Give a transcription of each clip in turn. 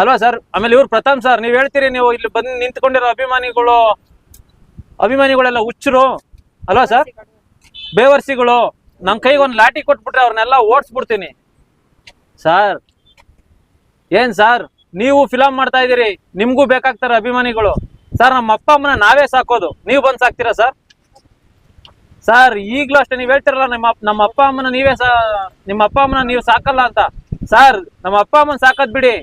ಅಲ್ವಾ ಸರ್? ಆಮೇಲೆ ಇವ್ರು ಪ್ರತಾಪ್ ಸರ್, ನೀವ್ ಹೇಳ್ತೀರಿ, ನೀವು ಇಲ್ಲಿ ಬಂದು ನಿಂತ್ಕೊಂಡಿರೋ ಅಭಿಮಾನಿಗಳು, ಅಭಿಮಾನಿಗಳೆಲ್ಲ ಹುಚ್ಚರು, ಅಲ್ವಾ ಸರ್? ಬೇವರ್ಸಿಗಳು ನಮ್ ಕೈಗೆ ಒಂದು ಲಾಟಿ ಕೊಟ್ಬಿಟ್ರೆ ಅವ್ರನ್ನೆಲ್ಲ ಓಡಿಸ್ಬಿಡ್ತೀನಿ. ಸರ್, ಏನ್ ಸರ್? ನೀವು ಫಿಲಮ್ ಮಾಡ್ತಾ ಇದೀರಿ ನಿಮ್ಗೂ ಬೇಕಾಗ್ತಾರೆ ಅಭಿಮಾನಿಗಳು. ಸರ್, ನಮ್ಮ ಅಪ್ಪ ಅಮ್ಮನ ನಾವೇ ಸಾಕೋದು. ನೀವು ಬಂದ್ ಸಾಕ್ತೀರಾ ಸರ್? ಸರ್, ಈಗ್ಲೂ ಅಷ್ಟೇ, ನೀವ್ ಹೇಳ್ತಿರಲ್ಲ, ನಿಮ್ಮ ನಮ್ಮ ಅಪ್ಪ ಅಮ್ಮನ ನೀವೇ ಸಾ, ನಿಮ್ಮ ಅಪ್ಪ ಅಮ್ಮನ ನೀವು ಸಾಕಲ್ಲ ಅಂತ. ಸರ್, ನಮ್ಮ ಅಪ್ಪ ಅಮ್ಮನ ಸಾಕದ್ ಬಿಡಿ.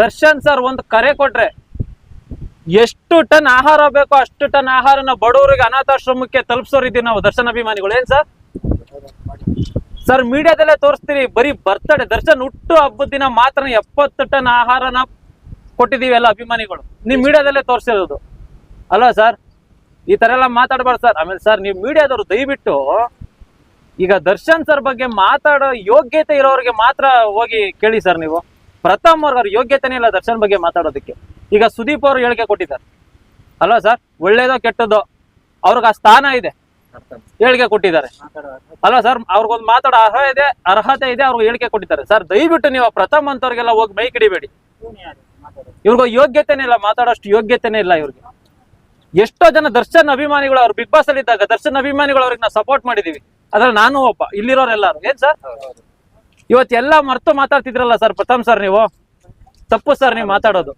ದರ್ಶನ್ ಸರ್, ಒಂದು ಕರೆ ಕೊಟ್ರೆ. ಎಷ್ಟು ಟನ್ ಆಹಾರ ಬೇಕೋ ಅಷ್ಟು ಟನ್ ಆಹಾರನ ಬಡವರಿಗೆ ಅನಾಥಾಶ್ರಮಕ್ಕೆ ತಲುಪಿಸೋರಿದ್ದೀವಿ ನಾವು, ದರ್ಶನ್ ಅಭಿಮಾನಿಗಳು. ಏನ್ ಸರ್? ಸರ್, ಮೀಡಿಯಾದಲ್ಲೇ ತೋರಿಸ್ತೀರಿ ಬರೀ ಬರ್ತಡೆ ದರ್ಶನ್ ಹುಟ್ಟು ಹಬ್ಬದ ದಿನ ಮಾತ್ರ ಎಪ್ಪತ್ತು ಟನ್ ಆಹಾರನ ಕೊಟ್ಟಿದ್ದೀವಿ ಎಲ್ಲ ಅಭಿಮಾನಿಗಳು. ನೀವು ಮೀಡಿಯಾದಲ್ಲೇ ತೋರಿಸಿರೋದು. ಅಲ್ವಾ ಸರ್? ಈ ತರ ಎಲ್ಲ ಮಾತಾಡ್ಬಾರ್ದು ಸರ್. ಆಮೇಲೆ ಸರ್, ನೀವು ಮೀಡಿಯಾದವರು ದಯವಿಟ್ಟು ಈಗ ದರ್ಶನ್ ಸರ್ ಬಗ್ಗೆ ಮಾತಾಡೋ ಯೋಗ್ಯತೆ ಇರೋರಿಗೆ ಮಾತ್ರ ಹೋಗಿ ಕೇಳಿ ಸರ್ ನೀವು. ಪ್ರಥಮ್ ಅವ್ರ ಯೋಗ್ಯತೆನೇ ಇಲ್ಲ ದರ್ಶನ್ ಬಗ್ಗೆ ಮಾತಾಡೋದಕ್ಕೆ. ಈಗ ಸುದೀಪ್ ಅವರು ಹೇಳಿಕೆ ಕೊಟ್ಟಿದ್ದಾರೆ. ಅಲ್ವಾ ಸರ್? ಒಳ್ಳೇದೋ ಕೆಟ್ಟದ್ದೋ ಅವ್ರಿಗೆ ಆ ಸ್ಥಾನ ಇದೆ. ಹೇಳಿಕೆ ಕೊಟ್ಟಿದ್ದಾರೆ. ಅಲ್ವಾ ಸರ್? ಅವ್ರಿಗೊಂದು ಮಾತಾಡೋ ಅರ್ಹ ಇದೆ, ಅರ್ಹತೆ ಇದೆ, ಅವ್ರಿಗೆ ಹೇಳಿಕೆ ಕೊಟ್ಟಿದ್ದಾರೆ. ಸರ್, ದಯವಿಟ್ಟು ನೀವು ಪ್ರಥಮ್ ಅಂತವ್ರಿಗೆಲ್ಲ ಹೋಗಿ ಮೈ ಕಿಡಿಬೇಡಿ. ಇವ್ರಿಗೂ ಯೋಗ್ಯತೆನೇ ಇಲ್ಲ, ಮಾತಾಡೋಷ್ಟು ಯೋಗ್ಯತೆನೇ ಇಲ್ಲ ಇವ್ರಿಗೆ. ಎಷ್ಟೋ ಜನ ದರ್ಶನ್ ಅಭಿಮಾನಿಗಳು ಅವ್ರು ಬಿಗ್ ಬಾಸ್ ಅಲ್ಲಿ ಇದ್ದಾಗ ದರ್ಶನ್ ಅಭಿಮಾನಿಗಳು ಅವ್ರಿಗೆ ನಾವು ಸಪೋರ್ಟ್ ಮಾಡಿದೀವಿ ಅದ್ರಲ್ಲಿ ನಾನು ಒಬ್ಬ, ಇಲ್ಲಿರೋರೆಲ್ಲಾರು. ಏನ್ ಸರ್? ಇವತ್ತೆಲ್ಲ ಮರ್ತು ಮಾತಾಡ್ತಿದ್ರಲ್ಲ ಸರ್ ಪ್ರಥಮ್ ಸರ್ ನೀವು? ತಪ್ಪು ಸರ್ ನೀವು ಮಾತಾಡೋದು.